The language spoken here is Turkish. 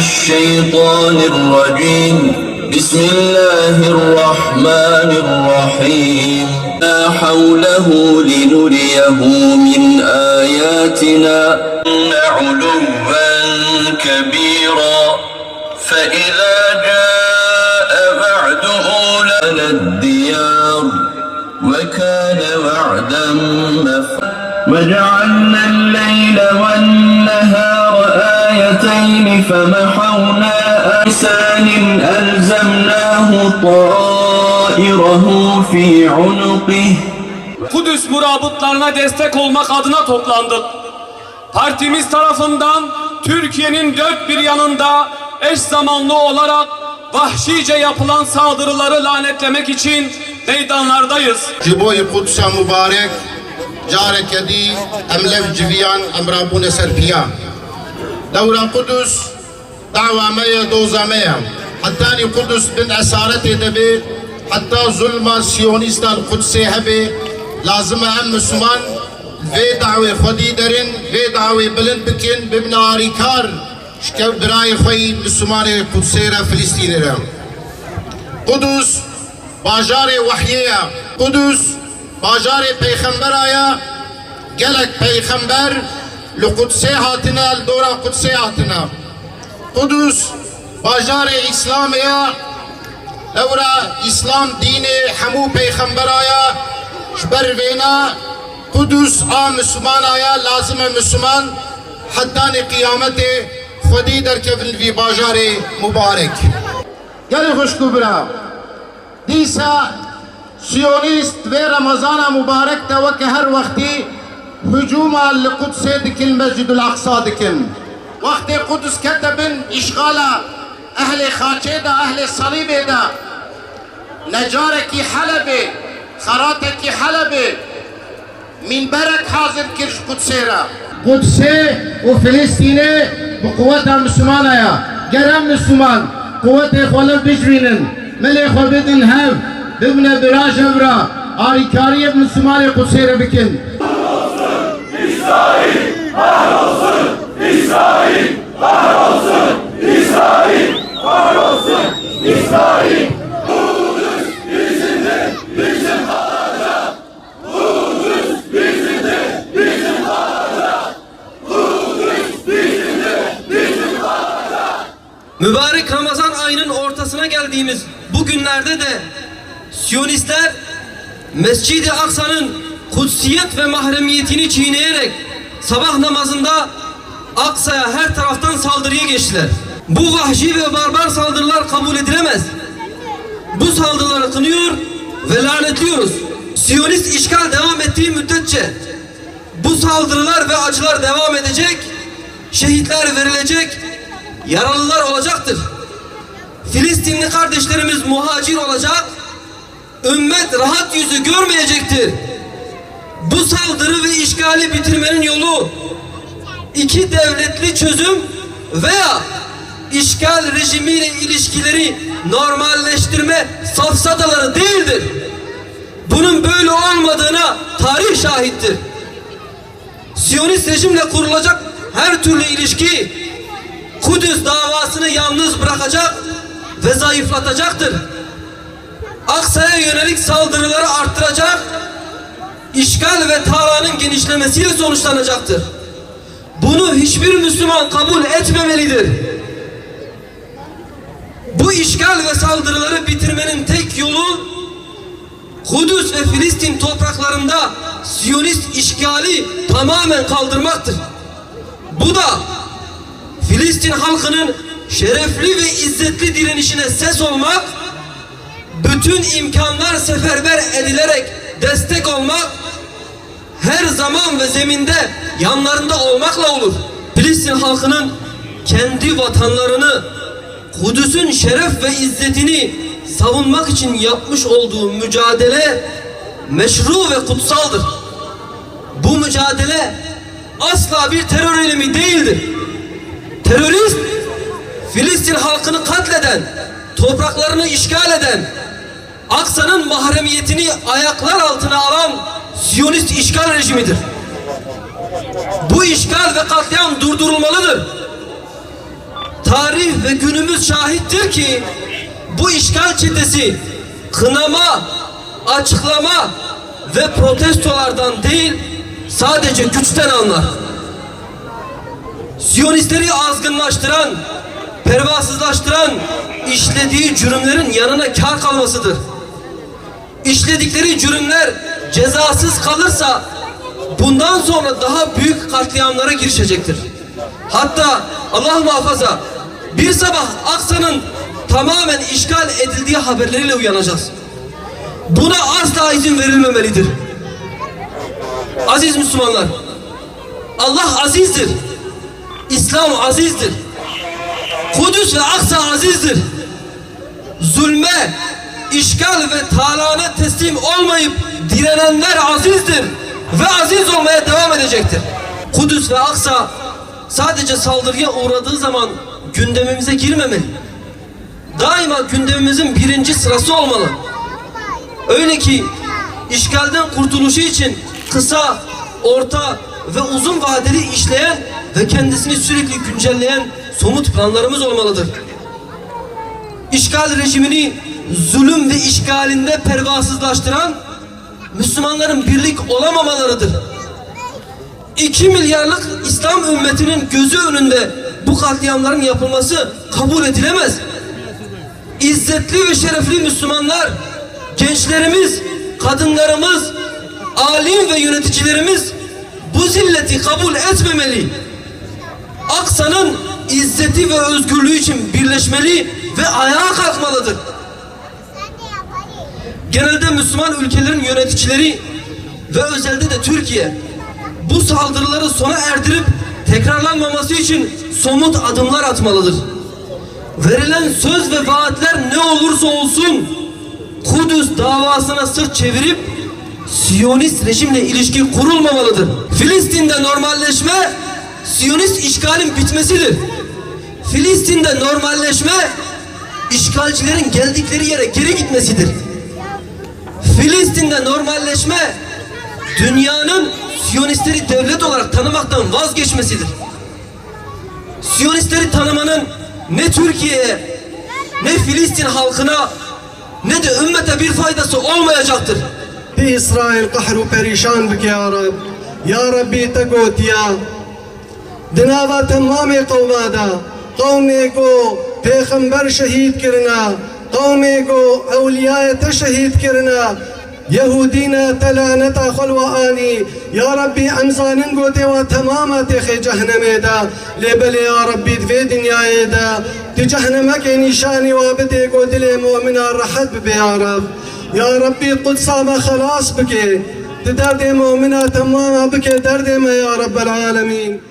الشيطان الرجيم. بسم الله الرحمن الرحيم. لا حوله لنريه من آياتنا. علوا كبيرا فإذا جاء وعد أولئنا الديار وكان وعدا مفعولا وجعلنا طائره في عنقه Kudüs murabıtlarına destek olmak adına toplandık. Partimiz tarafından Türkiye'nin dört bir yanında eş zamanlı olarak vahşice yapılan saldırıları lanetlemek için meydanlardayız. جبوی قدس مبارک جار کدی املف جویان امرابون سرپیا دورا قدس دعوة hatta li Kudüs bin esaret edebe, hatta zulma Siyonistan Kudüs'e hebe, lazım hem Müslüman ve davet fadi derin ve davet bilin bikin bimnari kar şkev birayı fayi Müslüman Kudüs'e re Filistin'e re. Kudüs bajarı vahiyeye, Kudüs bajarı peygamber aya, gelek peygamber li Kudüs'e hatine, dora Kudüs'e hatine. Kudüs باجار اسلام یا اورا اسلام دین همو پیغمبر آیا جبر وینا قدس آ مسلمان آیا لازم مسلمان حتی قیامت خودی در کفن وی باجار مبارک گل خوشکو برا دیسا سیونیست و رمضان مبارک تا وک هر وقتی هجوم لقدس دکن مسجد الاقصى دکن وقت قدس كتبن اشغال اهل خاچه دا اهل صليب دا نجارك حلب خراتك حلب من برك حاضر كرش قدسيرا قدسي وفلسطيني بقوتها مسلمانة يا جرم مسلمان قوت خلف بجرينن ملي خبدن هف ببنا براج امرا var İsrail. Mübarek Ramazan ayının ortasına geldiğimiz bu günlerde de Siyonistler Mescid-i Aksa'nın kutsiyet ve mahremiyetini çiğneyerek sabah namazında Aksa'ya her taraftan saldırıya geçtiler. Bu vahşi ve barbar saldırılar kabul edilemez. Bu saldırıları kınıyor ve lanetliyoruz. Siyonist işgal devam ettiği müddetçe bu saldırılar ve acılar devam edecek, şehitler verilecek, yaralılar olacaktır. Filistinli kardeşlerimiz muhacir olacak, ümmet rahat yüzü görmeyecektir. Bu saldırı ve işgali bitirmenin yolu iki devletli çözüm veya işgal rejimiyle ilişkileri normalleştirme safsataları değildir. Bunun böyle olmadığına tarih şahittir. Siyonist rejimle kurulacak her türlü ilişki Kudüs davasını yalnız bırakacak ve zayıflatacaktır. Aksa'ya yönelik saldırıları arttıracak, işgal ve talanın genişlemesiyle sonuçlanacaktır. Bunu hiçbir Müslüman kabul etmemelidir. Bu işgal ve saldırıları bitirmenin tek yolu Kudüs ve Filistin topraklarında Siyonist işgali tamamen kaldırmaktır. Bu da Filistin halkının şerefli ve izzetli direnişine ses olmak, bütün imkanlar seferber edilerek destek olmak, her zaman ve zeminde yanlarında olmakla olur. Filistin halkının kendi vatanlarını, Kudüs'ün şeref ve izzetini savunmak için yapmış olduğu mücadele meşru ve kutsaldır. Bu mücadele asla bir terör eylemi değildir. Terörist Filistin halkını katleden, topraklarını işgal eden, Aksa'nın mahremiyetini ayaklar altına alan Siyonist işgal rejimidir. Bu işgal ve katliam durdurulmalıdır. Tarih ve günümüz şahittir ki bu işgal çetesi kınama, açıklama ve protestolardan değil sadece güçten anlar. Siyonistleri azgınlaştıran, pervasızlaştıran işlediği cürümlerin yanına kar kalmasıdır. İşledikleri cürümler cezasız kalırsa bundan sonra daha büyük katliamlara girişecektir. Hatta Allah muhafaza bir sabah Aksa'nın tamamen işgal edildiği haberleriyle uyanacağız. Buna asla izin verilmemelidir. Aziz Müslümanlar, Allah azizdir. İslam azizdir. Kudüs ve Aksa azizdir. Zulme, işgal ve talana teslim olmayıp direnenler azizdir ve aziz olmaya devam edecektir. Kudüs ve Aksa sadece saldırıya uğradığı zaman gündemimize girmemeli. Daima gündemimizin birinci sırası olmalı. Öyle ki işgalden kurtuluşu için kısa, orta ve uzun vadeli işleyen ve kendisini sürekli güncelleyen somut planlarımız olmalıdır. İşgal rejimini zulüm ve işgalinde pervasızlaştıran Müslümanların birlik olamamalarıdır. 2 milyarlık İslam ümmetinin gözü önünde bu katliamların yapılması kabul edilemez. İzzetli ve şerefli Müslümanlar, gençlerimiz, kadınlarımız, alim ve yöneticilerimiz bu zilleti kabul etmemeli. Aksa'nın izzeti ve özgürlüğü için birleşmeli ve ayağa kalkmalıdır. Genelde Müslüman ülkelerin yöneticileri ve özelde de Türkiye bu saldırıları sona erdirip tekrarlanmaması için somut adımlar atmalıdır. Verilen söz ve vaatler ne olursa olsun Kudüs davasına sırt çevirip Siyonist rejimle ilişki kurulmamalıdır. Filistin'de normalleşme Siyonist işgalin bitmesidir. Filistin'de normalleşme işgalcilerin geldikleri yere geri gitmesidir. Filistin'de normalleşme dünyanın Siyonistleri devlet olarak tanımaktan vazgeçmesidir. Siyonistleri tanımanın ne Türkiye'ye, ne Filistin halkına, ne de ümmete bir faydası olmayacaktır. Bi İsrail kahru perişan bük ya Rab. Ya Rabbi tegot ya. Dinava tamam-ı kavmada. Kavmi ko peygamber şehit kirna. Kavmi ko evliyayete şehit kirna. يهودينا تلانتا خلواني يا ربي أمزانن قوتي وتماما تخي جهنم دا لبل يا ربي في دنيا دا تجهنمك نشاني وابدي قوتي مؤمنا رحت بي يا رب. يا ربي قدس ما خلاص بك تدرد مؤمنا تماما بك درد ما يا رب العالمين.